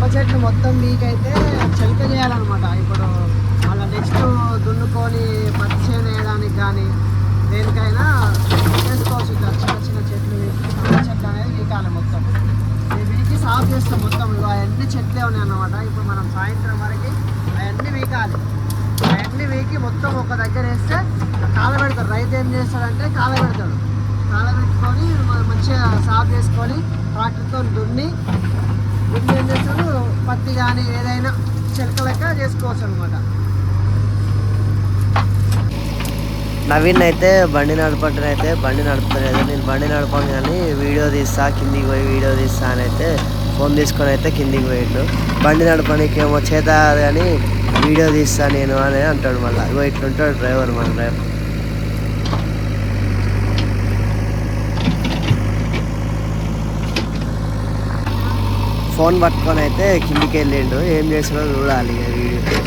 వేప చెట్లు మొత్తం మీకైతే చలిక చేయాలన్నమాట. ఇప్పుడు అలా నెక్స్ట్ దున్నుకొని పచ్చి చేను వేయడానికి కానీ దేనికైనా చేసుకోవచ్చు. ఇట్లా చిన్న చిన్న చెట్లు చెట్లు అనేది వీకాలి మొత్తం. వీకి సాఫ్ చేస్తాం మొత్తం. అవన్నీ చెట్లే ఉన్నాయి అన్నమాట ఇప్పుడు మనం సాయంత్రం వరకు అవన్నీ వీకాలి అవన్నీ వీకి మొత్తం ఒక దగ్గర వేస్తే కాల పెడతాడు. రైతు ఏం చేస్తాడంటే కాల పెడతాడు. కాల పెట్టుకొని మంచిగా సాఫ్ చేసుకొని ట్రాక్టర్తో దున్ని పత్తి కానీ ఏదైనా చెలక లెక్క చేసుకోవచ్చు అనమాట నవీన్ అయితే బండి నడపటం అయితే బండి నడుపుతలేదు. నేను బండి నడపను కానీ వీడియో తీస్తా కిందికి పోయి వీడియో తీస్తా అని అయితే ఫోన్ తీసుకొని అయితే కిందికి పోయిండు. బండి నడపడానికి ఏమో చేత కానీ వీడియో తీస్తా నేను అని అంటాడు మళ్ళీ. ఇగో ఇట్లుంటాడు డ్రైవర్ మన డ్రైవర్. ఫోన్ పట్టుకొని అయితే కిందికి వెళ్ళిండు. ఏం చేసినా చూడాలి వీడియో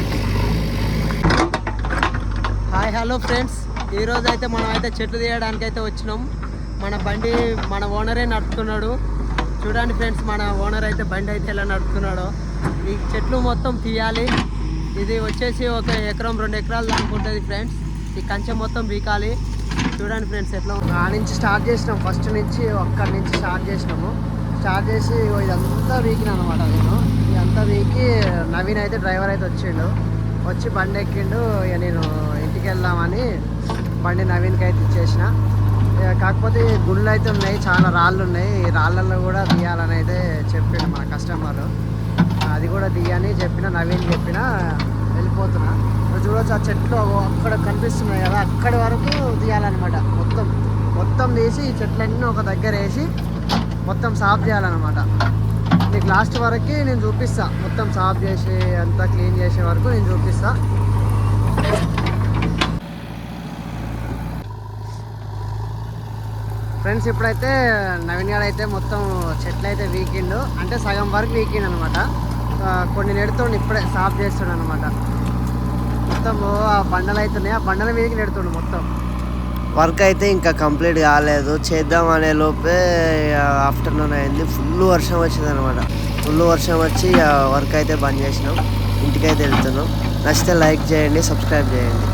హాయ్ హలో ఫ్రెండ్స్. ఈరోజు అయితే మనం అయితే చెట్లు తీయడానికి అయితే వచ్చినాం. మన బండి మన ఓనరే నడుపుతున్నాడు. చూడండి ఫ్రెండ్స్ మన ఓనర్ అయితే బండి అయితే ఎలా నడుపుతున్నాడో. ఈ చెట్లు మొత్తం తీయాలి. ఇది వచ్చేసి ఒక ఎకరం రెండు ఎకరాలు దానికి ఉంటుంది ఫ్రెండ్స్. ఈ కంచె మొత్తం బీకాలి చూడండి ఫ్రెండ్స్ ఎట్లా ఆ నుంచి స్టార్ట్ చేసినాం. ఫస్ట్ నుంచి ఒక్కడి నుంచి స్టార్ట్ చేసినాము. స్టార్ట్ చేసి ఇదంతా వీకిన అనమాట నేను. ఇదంతా వీకి నవీన్ అయితే డ్రైవర్ అయితే వచ్చిండు. వచ్చి బండి ఎక్కిండు. ఇక నేను ఇంటికి వెళ్దామని బండి నవీన్కి అయితే ఇచ్చేసిన. ఇక కాకపోతే గుళ్ళు అయితే ఉన్నాయి చాలా రాళ్ళు ఉన్నాయి. ఈ రాళ్ళల్లో కూడా తీయాలని అయితే చెప్పిండు మన కస్టమర్ అది కూడా తీయని చెప్పిన నవీన్ చెప్పిన వెళ్ళిపోతున్నా. ఇప్పుడు చూడొచ్చు ఆ చెట్లు అక్కడ కనిపిస్తున్నాయి కదా అక్కడి వరకు తీయాలన్నమాట. మొత్తం మొత్తం తీసి ఈ చెట్లన్నీ ఒక దగ్గర వేసి మొత్తం సాఫ్ చేయాలన్నమాట. నీకు లాస్ట్ వరకు నేను చూపిస్తా. మొత్తం సాఫ్ చేసే అంతా క్లీన్ చేసే వరకు నేను చూపిస్తా. ఫ్రెండ్స్ ఇప్పుడైతే నవీన్ గారు అయితే మొత్తం చెట్లు అయితే వీకిండు. అంటే సగం వరకు వీకిండ్ అనమాట కొన్ని నెడుతుండు ఇప్పుడే సాఫ్ చేస్తుండ అనమాట మొత్తం ఆ బండలు అవుతున్నాయి ఆ బండల మీదకి నెడుతుండు మొత్తం. వర్క్ అయితే ఇంకా కంప్లీట్ కాలేదు. చేద్దాం అనే లోపే ఆఫ్టర్నూన్ అయింది. ఫుల్ వర్షం వచ్చింది అనమాట ఫుల్ వర్షం వచ్చి వర్క్ అయితే బంద్ చేసినాం. ఇంటికైతే వెళ్తున్నాం. నచ్చితే లైక్ చేయండి సబ్స్క్రైబ్ చేయండి.